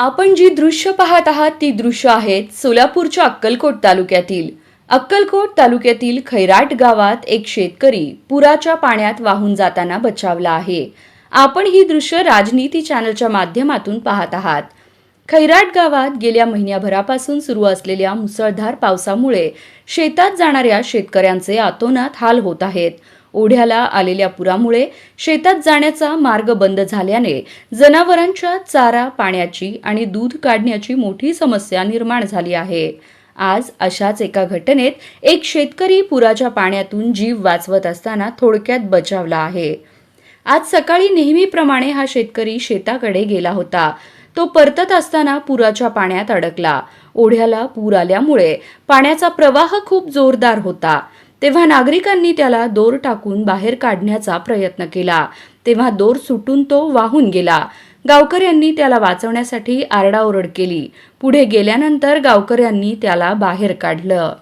आपण जी दृश्य पाहत आहात ती दृश्य आहेत सोलापूरच्या अक्कलकोट तालुक्यातील. अक्कलकोट तालुक्यातील खैराट गावात एक शेतकरी पुराच्या पाण्यात वाहून जाताना बचावला आहे. आपण ही दृश्य राजनीती चॅनलच्या माध्यमातून पाहत आहात. खैराट गावात गेल्या महिन्याभरापासून सुरू असलेल्या मुसळधार पावसामुळे शेतात जाणाऱ्या शेतकऱ्यांचे अतोनात हाल होत आहेत. ओढ्याला आलेल्या पुरामुळे शेतात जाण्याचा मार्ग बंद झाल्याने जनावरांच्या चारा पाण्याची आणि दूध काढण्याची मोठी समस्या निर्माण झाली आहे. आज अशाच एका घटनेत एक शेतकरी पुराच्या पाण्यातून जीव वाचवत असताना थोडक्यात बचावला आहे. आज सकाळी नेहमीप्रमाणे हा शेतकरी शेताकडे गेला होता. तो परतत असताना पुराच्या पाण्यात अडकला. ओढ्याला पूर आल्यामुळे पाण्याचा प्रवाह खूप जोरदार होता. तेव्हा नागरिकांनी त्याला दोर टाकून बाहेर काढण्याचा प्रयत्न केला. तेव्हा दोर सुटून तो वाहून गेला. गावकऱ्यांनी त्याला वाचवण्यासाठी आरडाओरड केली. पुढे गेल्यानंतर गावकऱ्यांनी त्याला बाहेर काढलं.